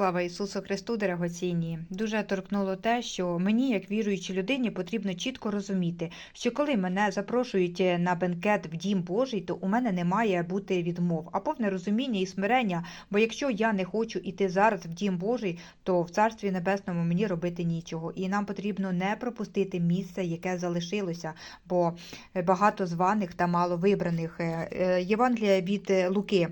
Слава Ісусу Христу, дорогоцінні! Дуже торкнуло те, що мені, як віруючій людині, потрібно чітко розуміти, що коли мене запрошують на бенкет в Дім Божий, то у мене не має бути відмов, а повне розуміння і смирення. Бо якщо я не хочу іти зараз в Дім Божий, то в Царстві Небесному мені робити нічого. І нам потрібно не пропустити місце, яке залишилося, бо багато званих та мало вибраних. Е, е, Євангелія від е, Луки.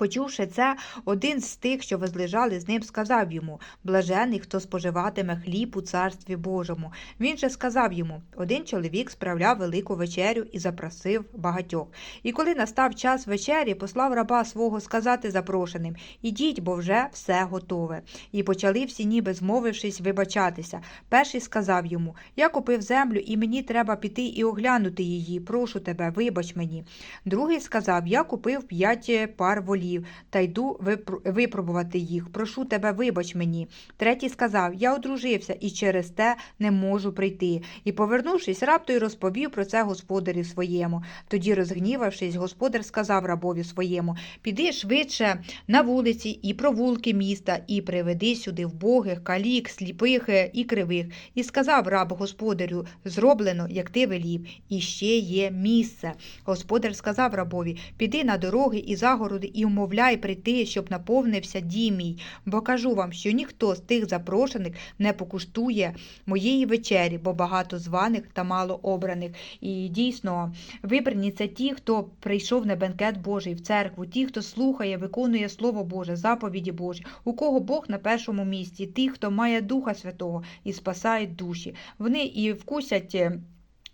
Почувши це, один з тих, що возлежали з ним, сказав йому Блажений, хто споживатиме хліб у царстві Божому. Він же сказав йому один чоловік справляв велику вечерю і запросив багатьох. І коли настав час вечері, послав раба свого сказати запрошеним Ідіть, бо вже все готове. І почали всі, ніби змовившись, вибачатися. Перший сказав йому Я купив землю, і мені треба піти і оглянути її. Прошу тебе, вибач мені. Другий сказав Я купив п'ять пар волів та йду випробувати їх. Прошу тебе, вибач мені. Третій сказав: Я одружився і через те не можу прийти. І, повернувшись, раптом розповів про це господарю своєму. Тоді, розгнівавшись, господар сказав рабові своєму: Піди швидше на вулиці і провулки міста, і приведи сюди вбогих, калік, сліпих е, і кривих. І сказав раб господарю: Зроблено, як ти велів, і ще є місце. Господар сказав рабові: Піди на дороги і загороди і умовляй прийти, щоб наповнився дім мій. Бо кажу вам, що ніхто з тих запрошених не покуштує моєї вечері, бо багато званих та мало обраних. І дійсно, вибрані це ті, хто прийшов на бенкет Божий в церкву, ті, хто слухає, виконує Слово Боже, заповіді Божі, у кого Бог на першому місці, ті, хто має Духа Святого і спасають душі. Вони і вкусять.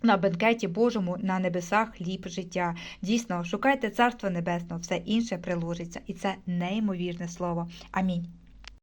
На бенкеті Божому на небесах хліб життя. Дійсно, шукайте Царство Небесного, все інше приложиться, і це неймовірне слово. Амінь.